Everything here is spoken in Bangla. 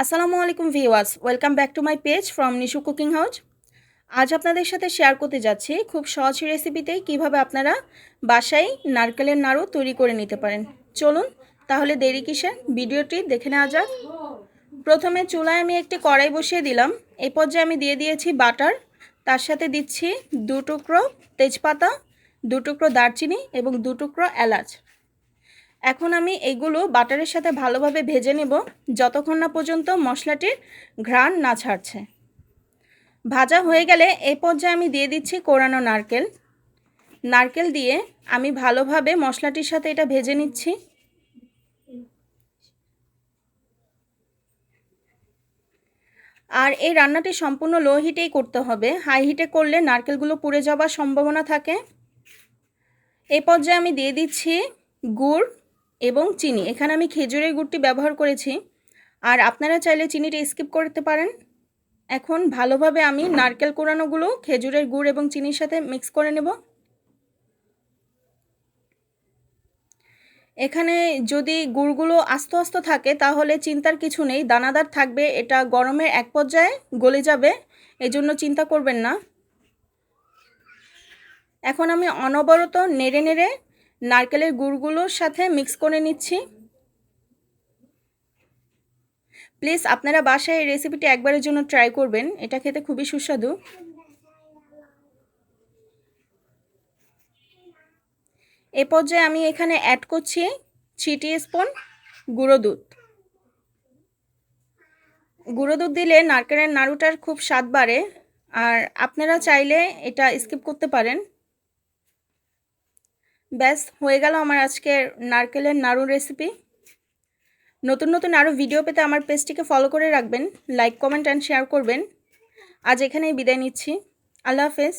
আসসালামু আলাইকুম viewers welcome back to my page from Nishu cooking house. আজ আপনাদের সাথে শেয়ার করতে যাচ্ছি খুব সহজ রেসিপিতেই কীভাবে আপনারা বাসায় নারকেলের নাড়ু তৈরি করে নিতে পারেন। চলুন, তাহলে দেরি কিসে? ভিডিওটি দেখে নেওয়া যাক। প্রথমে চুলায় আমি একটি কড়াই বসিয়ে দিলাম। এই পর্যায়ে আমি দিয়ে দিয়েছি বাটার। তার সাথে দিচ্ছি দু টুকরো তেজপাতা, দু টুকরো দারচিনি এবং দু টুকরো এলাচ। এখন আমি এগুলো বাটারের সাথে ভালোভাবে ভেজে নেব, যতক্ষণ না পর্যন্ত মশলাটির ঘ্রাণ না ছাড়ছে। ভাজা হয়ে গেলে এ পর্যায়ে আমি দিয়ে দিচ্ছি কোরানো নারকেল। নারকেল দিয়ে আমি ভালোভাবে মশলাটির সাথে এটা ভেজে নিচ্ছি। আর এই রান্নাটি সম্পূর্ণ লো হিটেই করতে হবে। হাই হিটে করলে নারকেলগুলো পুড়ে যাওয়ার সম্ভাবনা থাকে। এই পর্যায়ে আমি দিয়ে দিচ্ছি গুড়। এবং চিনি। এখানে আমি খেজুরের গুড়টি ব্যবহার করেছি। আর আপনারা চাইলে চিনিটা স্কিপ করতে পারেন। এখন ভালোভাবে আমি নারকেল কোরানোগুলো, খেজুরের গুড় এবং চিনির সাথে মিক্স করে নেব। এখানে যদি গুড়গুলো আস্তে আস্তে থাকে, তাহলে চিন্তার কিছু নেই। দানাদার থাকবে, এটা গরমের এক পর্যায়ে গলে যাবে। এজন্য চিন্তা করবেন না। এখন আমি অনবরত নেড়ে নেড়ে নারকেলের গুড়গুলোর সাথে মিক্স করে নিচ্ছি। প্লিজ আপনারা বাসায় এই রেসিপিটি একবারের জন্য ট্রাই করবেন। এটা খেতে খুবই সুস্বাদু। এ পর্যায়ে আমি এখানে অ্যাড করছি থ্রি স্পুন গুঁড়ো দুধ। গুঁড়ো দুধ দিলে নারকেলের নাড়ুটার খুব স্বাদ বাড়ে। আর আপনারা চাইলে এটা স্কিপ করতে পারেন। ব্যাস, হয়ে গেল আমার আজকের নারকেলের নাড়ু রেসিপি নতুন নতুন আরও ভিডিও পেতে আমার পেজটিকে ফলো করে রাখবেন লাইক কমেন্ট অ্যান্ড শেয়ার করবেন। আজ এখানেই বিদায় নিচ্ছি। আল্লাহ হাফেজ।